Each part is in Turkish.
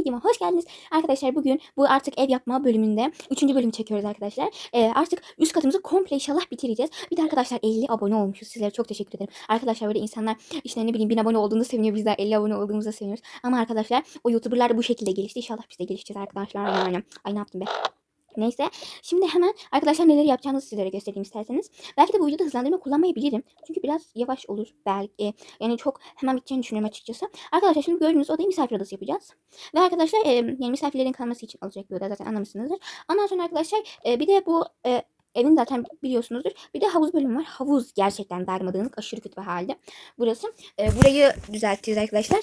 Videoma hoş geldiniz. Arkadaşlar bugün bu artık ev yapma bölümünde 3. bölüm çekiyoruz arkadaşlar. Ee, artık üst katımızı komple inşallah bitireceğiz. Bir de arkadaşlar 50 abone olmuşuz. Sizlere çok teşekkür ederim. Arkadaşlar böyle insanlar işte ne bileyim 1000 abone olduğunu seviniyor. Biz de 50 abone olduğumuza seviniyoruz. Ama arkadaşlar o YouTuber'lar bu şekilde gelişti. İnşallah biz de gelişeceğiz arkadaşlar yani. Ay ne yaptım be. Neyse. Şimdi hemen arkadaşlar neler yapacağımızı sizlere göstereyim isterseniz. Belki de bu videoda hızlandırma kullanmayabilirim. Çünkü biraz yavaş olur belki. Yani çok hemen biteceğini düşünüyorum açıkçası. Arkadaşlar şimdi gördüğünüz odayı misafir odası yapacağız. Ve arkadaşlar e, yani misafirlerin kalması için alacak bir oda zaten anlamışsınızdır. Ondan sonra arkadaşlar e, bir de bu e, evin zaten biliyorsunuzdur. Bir de havuz bölümü var. Havuz gerçekten darmadağınık. Aşırı kötü bir halde. Burası. E, burayı düzelteceğiz arkadaşlar.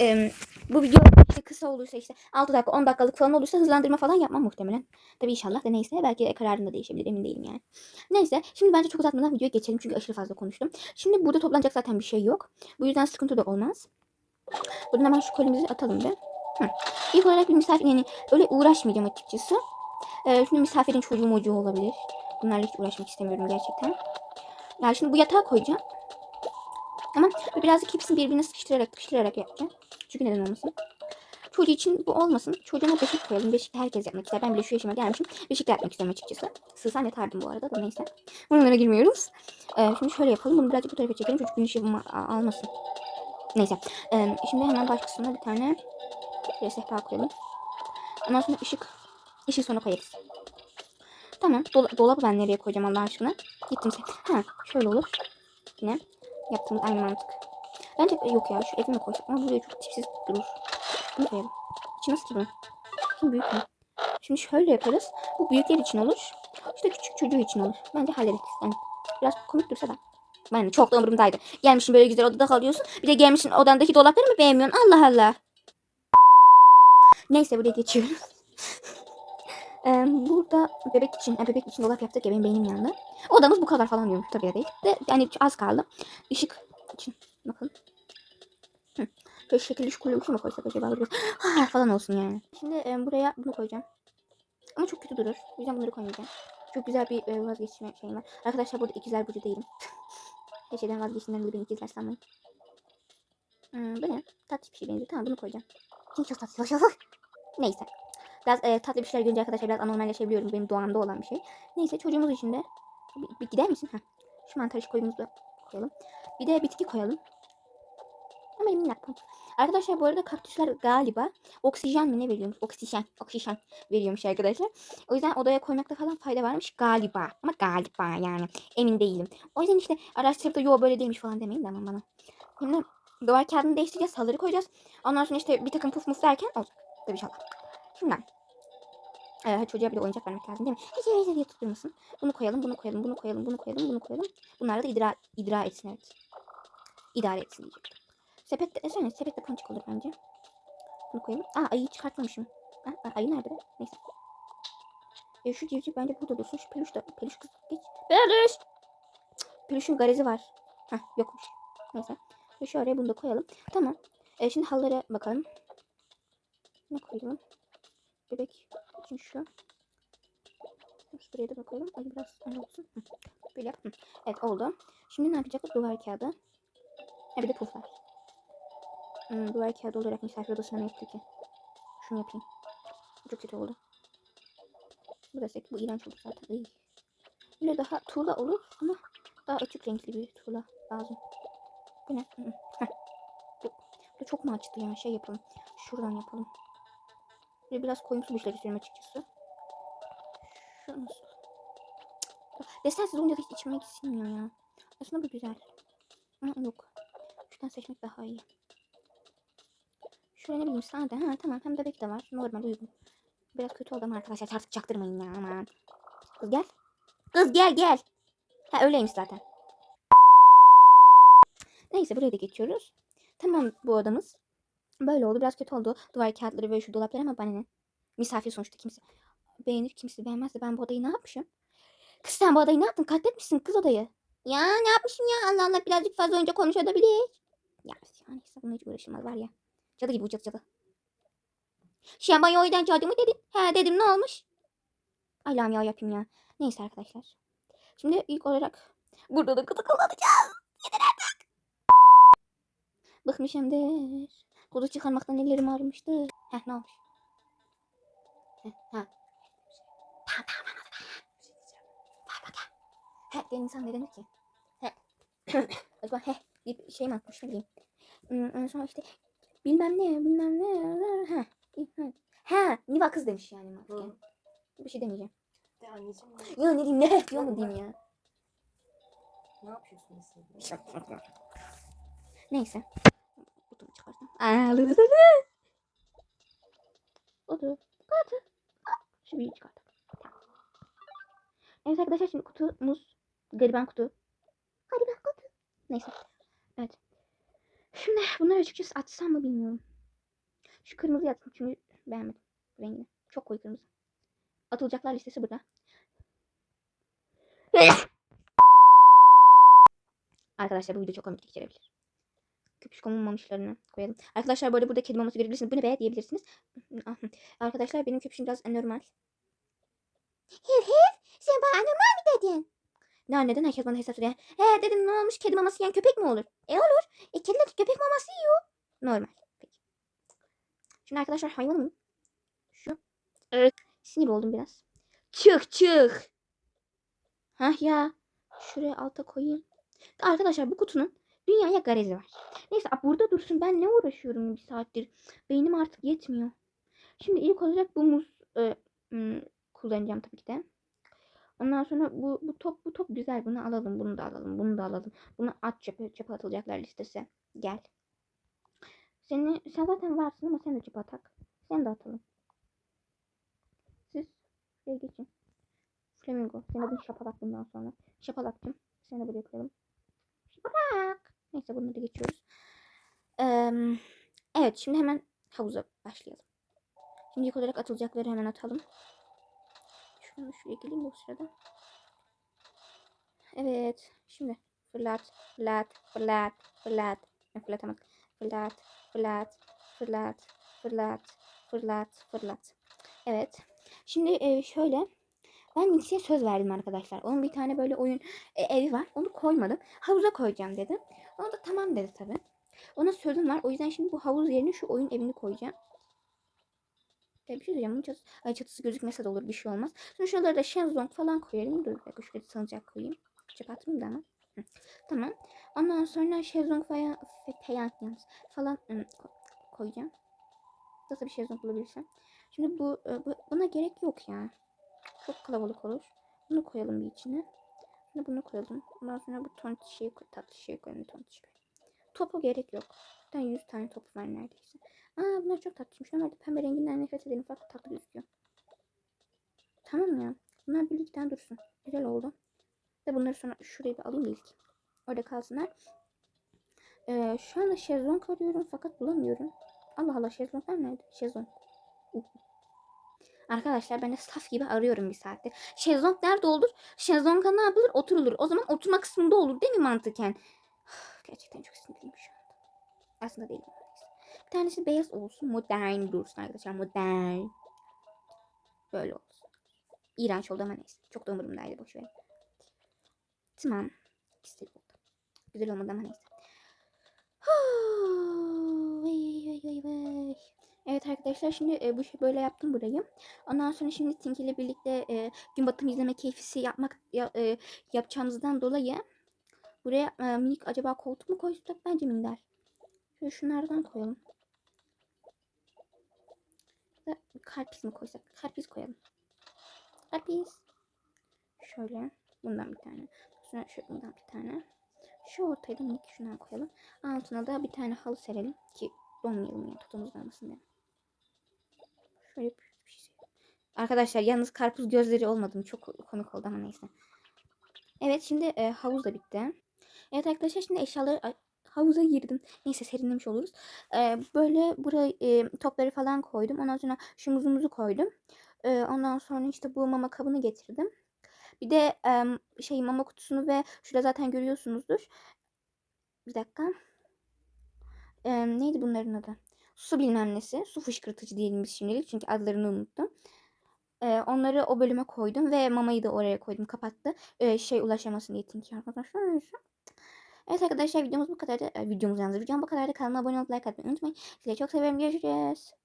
E, bu video işte kısa olursa işte 6 dakika 10 dakikalık falan olursa hızlandırma falan yapmam muhtemelen. Tabii inşallah da neyse belki kararım da değişebilir emin değilim yani. Neyse şimdi bence çok uzatmadan videoya geçelim çünkü aşırı fazla konuştum. Şimdi burada toplanacak zaten bir şey yok. Bu yüzden sıkıntı da olmaz. Buradan hemen şu kolimizi atalım bir. Hı. İlk olarak bir misafir yani öyle uğraşmayacağım açıkçası. Ee, şimdi misafirin çocuğu mocuğu olabilir. Bunlarla hiç uğraşmak istemiyorum gerçekten. Yani şimdi bu yatağa koyacağım. Ama birazcık hepsini birbirine sıkıştırarak sıkıştırarak yapacağım. Çünkü neden olmasın. Çocuğu için bu olmasın. Çocuğuna beşik koyalım. Beşik herkes yapmak ister. Ben bile şu yaşıma gelmişim. Beşikle yapmak istiyorum açıkçası. Sığsam yatardım bu arada da neyse. Bunlara girmiyoruz. Ee, şimdi şöyle yapalım. Bunu birazcık bu tarafa çekelim. Çocuk güneş almasın. Neyse. Ee, şimdi hemen baş kısmına bir tane şöyle sehpa koyalım. Ondan sonra ışık. Işığı sonra koyarız. Tamam. Dola- dolabı ben nereye koyacağım Allah aşkına? Gittim sen. Ha şöyle olur. Yine yaptığımız aynı mantık. Bence yok ya şu evime koysak ama buraya çok tipsiz durur. Bunu koyalım. İçi nasıl ki? Şimdi büyük mü? Şimdi şöyle yaparız. Bu büyükler için olur. İşte küçük çocuğu için olur. Bence hallederiz. Yani biraz komik dursa da. Ben çok da umurumdaydı. Gelmişsin böyle güzel odada kalıyorsun. Bir de gelmişsin odandaki dolapları mı beğenmiyorsun? Allah Allah. Neyse buraya geçiyoruz. Ee, burada bebek için, e, bebek için dolap yaptık ya benim beynim yandı. Odamız bu kadar falan diyormuş tabii de değil. De, yani az kaldı. Işık için. Bakın. Hı. Böyle şekilli şu kulübü mü koysak acaba? Ha falan olsun yani. Şimdi e, buraya bunu koyacağım. Ama çok kötü durur. O yüzden bunları koymayacağım. Çok güzel bir e, vazgeçme şeyim var. Arkadaşlar burada ikizler burcu değilim. Her şeyden vazgeçtiğimden de beni ikizler sanmayın. Hmm, bu ne? Tatlı bir şey benziyor. Tamam bunu koyacağım. Çok tatlı. Neyse. Biraz e, tatlı bir şeyler görünce arkadaşlar biraz anormalleşebiliyorum. Benim doğamda olan bir şey. Neyse çocuğumuz için de bir, bir gider misin? Heh. Şu mantar işi koyumuzu koyalım. Bir de bitki koyalım. Ama minnak ponçik. Arkadaşlar bu arada kaktüsler galiba oksijen mi ne veriyormuş? Oksijen. Oksijen veriyormuş arkadaşlar. O yüzden odaya koymakta falan fayda varmış galiba. Ama galiba yani. Emin değilim. O yüzden işte araştırıp da yo böyle değilmiş falan demeyin de aman bana. Şimdi duvar kağıdını değiştireceğiz. Salları koyacağız. Ondan sonra işte bir takım puf muf derken olacak. Tabii inşallah. Şimdi ee, çocuğa bir de oyuncak vermek lazım değil mi? Hiç hiç diye tutturmasın. Bunu koyalım, bunu koyalım, bunu koyalım, bunu koyalım, bunu koyalım. Bunlar da idra, idra etsin evet. İdare etsin diyecektim. Sepette, e, söyle, sepette ponçik olur bence. Bunu koyalım. Aa ayıyı çıkartmamışım. Ha, ayı nerede be? Neyse. E, şu civciv bence burada dursun. Şu peluş da. Peluş kız. Geç. Peluş. Peluşun garezi var. Hah yokmuş. Neyse. Ve araya bunu da koyalım. Tamam. E, şimdi hallara bakalım. Ne koyalım? Bebek şu. Şuraya da bakalım. Ay biraz olsun. Böyle. Hı. Evet oldu. Şimdi ne yapacaktık? Duvar kağıdı. Ha bir de puflar. Hmm, duvar kağıdı olarak misafir odasına mı yaptı ki? Şunu yapayım. Çok kötü oldu. Bu da sek. Bu iğrenç oldu zaten. Iy. Böyle daha tuğla olur ama daha açık renkli bir tuğla lazım. Bu. Bu, bu çok mu açtı ya? Şey yapalım. Şuradan yapalım. Böyle biraz koyumsu bir şeyler istiyorum açıkçası. Şu nasıl? Cık. Desensiz olunca hiç içime sinmiyor ya. Aslında bu güzel. Ama yok. Şuradan seçmek daha iyi. Şuraya ne bileyim sade. Ha tamam hem bebek de var. Normal uygun. Biraz kötü oldu ama arkadaşlar artık çaktırmayın ya aman. Kız gel. Kız gel gel. Ha öyleymiş zaten. Neyse buraya da geçiyoruz. Tamam bu odamız. Böyle oldu. Biraz kötü oldu. Duvar kağıtları ve şu dolaplar ama bana ne? Misafir sonuçta kimse beğenir kimse beğenmez de ben bu odayı ne yapmışım? Kız sen bu odayı ne yaptın? Katletmişsin kız odayı. Ya ne yapmışım ya? Allah Allah birazcık fazla oyuncak koymuş olabilir. Ya yani bununla hiç uğraşılmaz var ya. Cadı gibi bu cadı bana o yüzden cadı mı dedin? He dedim ne olmuş? Allah'ım ya yapayım ya. Neyse arkadaşlar. Şimdi ilk olarak burada da kutu kullanacağız. Acıkmışımdır. Kutu çıkarmaktan ellerim ağrımıştı. Heh ne olmuş? Heh, ha. Tamam tamam anladım. Bir şey diyeceğim. Ver bakayım. He diyen insan ne denir ki? He. Acaba he bir şey mi atmış ne bileyim. Hmm, sonra işte bilmem ne bilmem ne. Ha. Ha. Niva kız demiş yani. Hı. Bir şey demeyeceğim. De anneciğim ne, Ya ne diyeyim ne diyor mu diyeyim ya. ne yapıyorsun? Neyse. Kutumu çıkardım. Lı. Kutu. Büyüğü çıkardım. Evet arkadaşlar şimdi kutumuz. Gariban kutu. Gariban kutu. Neyse. Evet. Şimdi bunları açıkçası açsam mı bilmiyorum. Şu kırmızı yatsın çünkü beğenmedim rengini. Çok koyu kırmızı. Atılacaklar listesi burada. Arkadaşlar bu video çok komiklik içerebilir. Köpüşkomun mamışlarını koyalım. Arkadaşlar arada burada kedi maması görebilirsiniz. Bu ne be diyebilirsiniz. Arkadaşlar benim köpüşüm biraz anormal. Hir hir sen bana anormal mi dedin? Ne neden herkes bana hesap soruyor. He dedim ne olmuş kedi maması yiyen köpek mi olur? E olur. E kediler köpek maması yiyor. Normal. Peki. Şimdi arkadaşlar hayvanım. Şu. Evet. Sinir oldum biraz. Çık çık. Hah ya. Şuraya alta koyayım. Arkadaşlar bu kutunun dünyaya garezi var. Neyse burada dursun. Ben ne uğraşıyorum bir saattir. Beynim artık yetmiyor. Şimdi ilk olarak bu muz e, kullanacağım tabii ki de. Ondan sonra bu, bu top bu top güzel. Bunu alalım. Bunu da alalım. Bunu da alalım. Bunu at çöpe, çöpe atılacaklar listesi. Gel. Seni, sen zaten varsın ama sen de çöpe atak. Sen de atalım. Siz şuraya geçin. Flamingo. Senin adın Şapalak bundan sonra. Şapalak'cığım. Seni de buraya koyalım. Şapalak. Neyse da geçiyoruz. Eee, evet şimdi hemen havuza başlayalım. Şimdi ilk olarak atılacakları hemen atalım. Şunu şuraya geleyim bu sırada. Evet. Şimdi fırlat, fırlat, fırlat, fırlat. Ben fırlatamadım. Fırlat, fırlat, fırlat, fırlat, fırlat, fırlat. Evet. Şimdi e, şöyle. Ben Nixie'ye söz verdim arkadaşlar. Onun bir tane böyle oyun e, evi var. Onu koymadım. Havuza koyacağım dedim. Ona da tamam dedi tabi. Ona sözüm var. O yüzden şimdi bu havuz yerine şu oyun evini koyacağım. Ya bir şey diyeceğim. Bunun çatısı, ay çatısı gözükmese de olur. Bir şey olmaz. Sonra şuralara da şezlong falan koyalım. Dur bir dakika şuraya salıncak koyayım. Çöp atmayayım da ama. Hı. Tamam. Ondan sonra şezlong falan falan falan ım, ko- koyacağım. Nasıl bir şezlong bulabilirsem. Şimdi bu, e, bu buna gerek yok ya. Çok kalabalık olur. Bunu koyalım bir içine. Şimdi bunu koyalım. Ondan sonra bu ton şeyi tatlı şeyi koyalım. Ton şeyi. Topu gerek yok. Zaten 100 tane top var neredeyse. Aa bunlar çok tatlıymış. Normalde pembe renginden nefret ederim. Farklı tatlı gözüküyor. Tamam ya. Bunlar birlikten dursun. Güzel oldu. Ve bunları sonra şuraya bir alayım ilk. Orada kalsınlar. Ee, şu anda şezlong arıyorum fakat bulamıyorum. Allah Allah şezlonglar nerede? Şezlong. Arkadaşlar ben de saf gibi arıyorum bir saattir. Şezlong nerede olur? Şezlong'a ne yapılır? Oturulur. O zaman oturma kısmında olur değil mi mantıken? Gerçekten çok sinirliyim şu anda. Aslında değilim. Bir tanesi beyaz olsun. Modern dursun arkadaşlar. Modern. Böyle olsun. İğrenç oldu ama neyse. Çok da umurumdaydı. Boş verin. Tamam. İstedim oldu. Güzel olmadı ama neyse. Vay, vay, vay, vay. Arkadaşlar şimdi e, bu şey böyle yaptım burayı. Ondan sonra şimdi Tinky ile birlikte e, gün batımı izleme keyfisi yapmak ya, e, yapacağımızdan dolayı buraya e, minik acaba koltuk mu koysak bence minder. Şöyle şunlardan koyalım. Ya da karpiz mi koysak? Karpiz koyalım. Karpiz. Şöyle. Bundan bir tane. Sonra şöyle bundan bir tane. Şu ortaya da minik şundan koyalım. Altına da bir tane halı serelim ki donmayalım yani tutumuz olmasın diye. Şöyle bir şey. Arkadaşlar yalnız karpuz gözleri olmadı mı? Çok komik oldu ama neyse. Evet şimdi e, havuz da bitti. Evet arkadaşlar şimdi eşyaları havuza girdim. Neyse serinlemiş oluruz. E, böyle buraya e, topları falan koydum. Ondan sonra şu muzumuzu koydum. E, ondan sonra işte bu mama kabını getirdim. Bir de e, şey mama kutusunu ve şurada zaten görüyorsunuzdur. Bir dakika. E, neydi bunların adı? Su bilmem nesi. Su fışkırtıcı diyelim biz şimdilik. Çünkü adlarını unuttum. E, onları o bölüme koydum ve mamayı da oraya koydum. Kapattı. E, şey ulaşamasın diye tinki arkadaşlar. Evet arkadaşlar videomuz bu kadardı. Ee, videomuz yalnız videom bu kadardı. Kanalıma abone olup like atmayı unutmayın. Sizi çok seviyorum. Görüşürüz.